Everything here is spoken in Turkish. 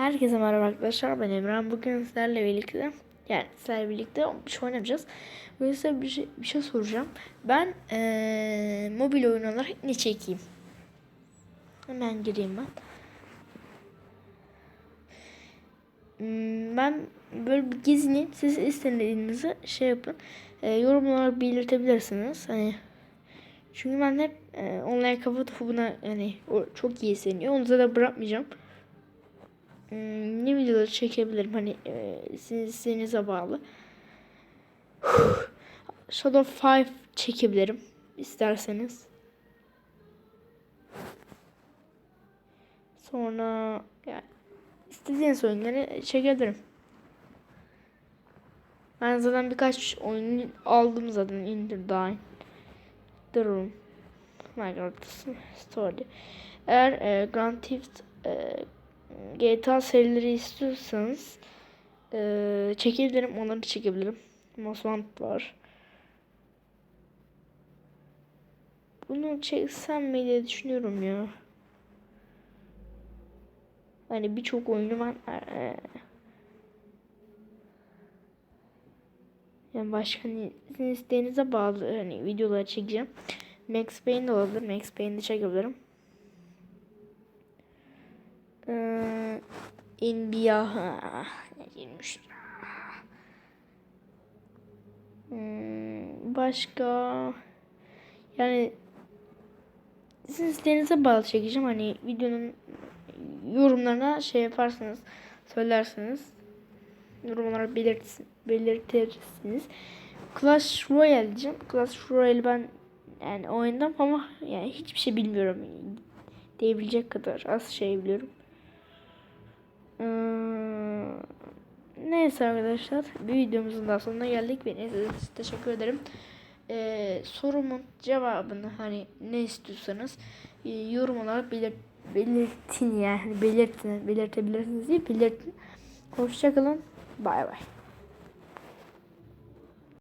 Herkese merhaba arkadaşlar ben Emran. Bugün sizlerle birlikte yani sizlerle birlikte bir şey oynayacağız. Bugün size bir şey, bir şey soracağım. Ben eee, mobil oyun olarak ne çekeyim? Hemen gireyim ben. Hmm, Ben böyle bir gezinin siz istediğinizi şey yapın. Eee yorum belirtebilirsiniz. Hani çünkü ben hep eee, online kafa topu buna yani o çok iyi seniyor. Onu da bırakmayacağım. Hmm, ne videoları çekebilirim hani e, sizin isteğinize bağlı. Shadow 5 çekebilirim isterseniz. Sonra yani istediğiniz oyunları çekebilirim. Ben zaten birkaç oyun aldım zaten indirdim. Durum. Minecraft Story. Eğer e, Grand Theft e, GTA serileri istiyorsanız eee çekebilirim. Onları çekebilirim. Most Wanted var. Bunu çeksem mi diye düşünüyorum ya. Hani birçok oyunu ben eee, yani başka ne- sizin isteğinize bağlı hani videolar çekeceğim. Max Payne de olabilir. Max Payne de çekebilirim. Ee, NBA ne girmiş? Hmm, başka yani sizin isteğinize bağlı çekeceğim. Hani videonun yorumlarına şey yaparsınız, söylersiniz. Yorumlara belirt, belirtirsiniz. Clash Royale diyeceğim. Clash Royale ben yani oyundan ama yani hiçbir şey bilmiyorum. Diyebilecek kadar az şey biliyorum. Hmm, Neyse arkadaşlar bir videomuzun daha sonuna geldik. Beni izlediğiniz teşekkür ederim. Ee, sorumun cevabını hani ne istiyorsanız e, yorum olarak belir belirtin yani belirtin belirtebilirsiniz diye belirtin. Hoşçakalın. Bay bay.